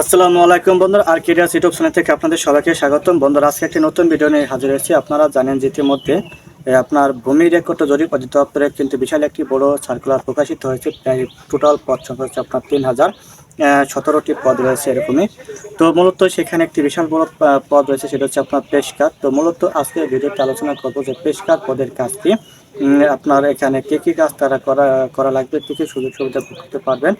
আসসালামু আলাইকুম বন্ধুরা আর কেরিয়াস ইউটিউব চ্যানেল থেকে আপনাদের সবাইকে স্বাগতম। বন্ধুরা, আজকে একটি নতুন ভিডিও নিয়ে হাজির হয়েছি। আপনারা জানেন যে ইতিমধ্যে আপনার ভূমি রেকর্ড জরিপ অধিদপ্তরে কিন্তু বিশাল একটি বড় সার্কুলার প্রকাশিত হয়েছে, প্রায় টোটাল পদ সংখ্যা হচ্ছে আপনার তিন হাজার সতেরোটি পদ রয়েছে এরকমই। তো মূলত সেখানে একটি বিশাল বড় পদ রয়েছে, সেটা হচ্ছে আপনার পেশকার। তো মূলত আজকে ভিডিওতে আলোচনা করব যে পেশকার পদের কাজ কি। আপনার এখানে কি কি কাজ তারা করা করা লাগবে, কি কি সুযোগ সুবিধা করতে পারবেন?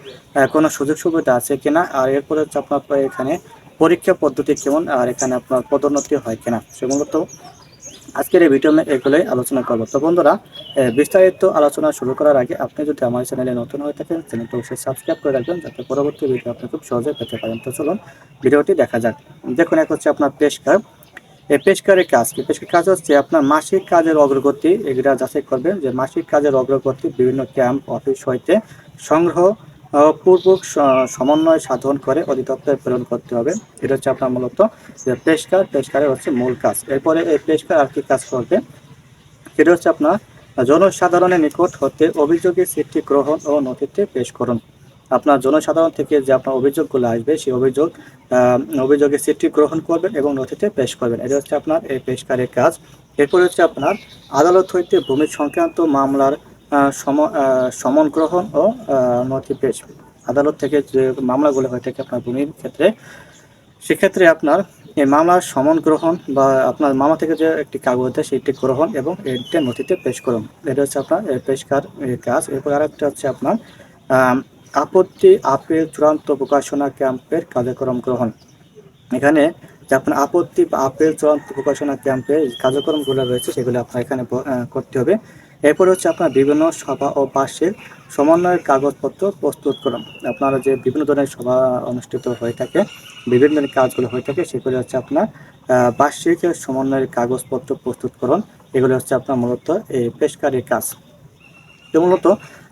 কোনো সুযোগ সুবিধা আছে কিনা? আর এরপরে হচ্ছে আপনার এখানে পরীক্ষা পদ্ধতি কেমন? আর এখানে আপনার পদোন্নতি হয় কিনা? সে মূলত আজকের এই ভিডিও এগুলোই আলোচনা করব। তো বন্ধুরা বিস্তারিত আলোচনা শুরু করার আগে আপনি যদি আমার চ্যানেলে নতুন হয়ে থাকেন, চ্যানেলটা অবশ্যই সাবস্ক্রাইব করে রাখবেন যাতে পরবর্তী ভিডিও আপনি খুব সহজে পেতে পারেন। তো চলুন, ভিডিওটি দেখা যাক। দেখুন, এক হচ্ছে আপনার পেশকার এই পেশকারের কাজ কি? পেশকার কাজ হচ্ছে আপনার মাসিক কাজের অগ্রগতি এগুলা যাচাই করবেন যে মাসিক কাজের অগ্রগতি বিভিন্ন ক্যাম্প, অফিস হইতে সংগ্রহ পূর্বক সমন্বয় সাধন করে অধিদপ্তরে প্রেরণ করতে হবে। এটা হচ্ছে আপনার মূলত যে পেশকার, পেশকারের হচ্ছে মূল কাজ। এরপরে এই পেশকার আর কি কাজ করবে? সেটা হচ্ছে আপনার জনসাধারণের নিকট হতে অভিযোগের চিঠি গ্রহণ ও নথিতে পেশ করুন। আপনার জনসাধারণ থেকে যে আপনার অভিযোগগুলো আসবে, সেই অভিযোগ অভিযোগের চিঠি গ্রহণ করবেন এবং নথিতে পেশ করবেন। এটা হচ্ছে আপনার এই পেশকারের কাজ। এরপরে হচ্ছে আপনার আদালত হইতে ভূমি সংক্রান্ত মামলার সমন গ্রহণ ও নথি পেশ। আদালত থেকে যে মামলাগুলো হয়ে থাকে আপনার ভূমির ক্ষেত্রে, সেক্ষেত্রে আপনার এই মামলার সমন গ্রহণ বা আপনার মামলা থেকে যে একটি কাগজ দেয়, সেটি গ্রহণ এবং এটি নথিতে পেশ করুন। এটা হচ্ছে আপনার পেশকার কাজ। এরপর আরেকটা হচ্ছে আপনার আপত্তি, আপিল, চূড়ান্ত প্রকাশনা ক্যাম্পের কার্যক্রম গ্রহণ। এখানে যে আপনার আপত্তি বা আপিল, চূড়ান্ত প্রকাশনা ক্যাম্পের কার্যক্রমগুলো রয়েছে, সেগুলো আপনার এখানে করতে হবে। এরপর হচ্ছে আপনার বিভিন্ন সভা ও বার্ষিক সমন্বয়ের কাগজপত্র প্রস্তুত করুন। আপনারা যে বিভিন্ন ধরনের সভা অনুষ্ঠিত হয়ে থাকে, বিভিন্ন ধরনের কাজগুলো হয়ে থাকে, সেগুলো হচ্ছে আপনার বার্ষিক সমন্বয়ের কাগজপত্র প্রস্তুত করুন। এগুলো হচ্ছে আপনার মূলত এই পেশকারীর কাজ। তো মূলত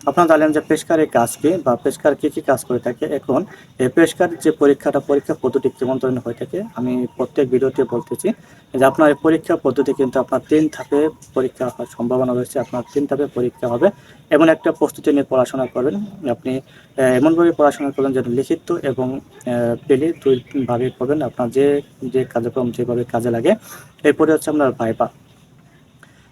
আপনারা জানেন যে পেশকারের কাজ কি বা পেশকার কি কি কাজ করে থাকে। এখন এই পেশকার যে পরীক্ষাটা, পরীক্ষা পদ্ধতি কেমন ধরনের হয়ে থাকে, আমি প্রত্যেক ভিডিওতে বলতেছি যে আপনার এই পরীক্ষা পদ্ধতি কিন্তু আপনার তিন ধাপে পরীক্ষা হওয়ার সম্ভাবনা রয়েছে। আপনার তিন ধাপে পরীক্ষা হবে। এমন একটা প্রস্তুতি নিয়ে পড়াশোনা করবেন। আপনি এমনভাবে পড়াশোনা করবেন যেন লিখিত এবং পেলে দুইভাবে করবেন। আপনার যে যে কার্যক্রম যেভাবে কাজে লাগে, এরপরে হচ্ছে আপনার ভাইবা।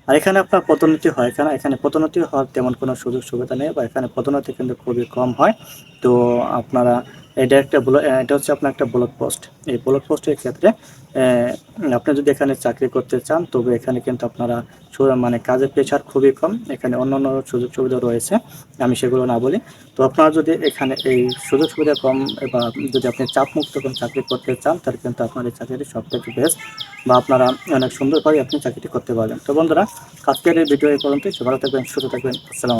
আর এখানে আপনার পদোন্নতি হয়। এখানে এখানে পদোন্নতি হওয়ার তেমন কোনো সুযোগ সুবিধা নেই বা এখানে পদোন্নতি কিন্তু খুবই কম হয়। তো আপনারা এটা একটা এটা হচ্ছে আপনার একটা ব্লক পোস্ট এই ব্লক পোস্টের ক্ষেত্রে আপনি যদি এখানে চাকরি করতে চান, তবে এখানে কিন্তু আপনারা মানে কাজের প্রেশার খুবই কম। এখানে অন্যান্য সুযোগ সুবিধা রয়েছে, আমি সেগুলো না বলি। তো আপনারা যদি এখানে এই সুযোগ সুবিধা কম বা যদি আপনি চাপমুক্ত কোনো চাকরি করতে চান, তাহলে কিন্তু আপনার এই চাকরিটি সব থেকে বেস্ট বা আপনারা অনেক সুন্দরভাবে আপনি চাকরিটি করতে পারবেন। তো বন্ধুরা, আজকের এই ভিডিও এই পর্যন্তই। সে ভালো থাকবেন, সুস্থ থাকবেন। আসসালাম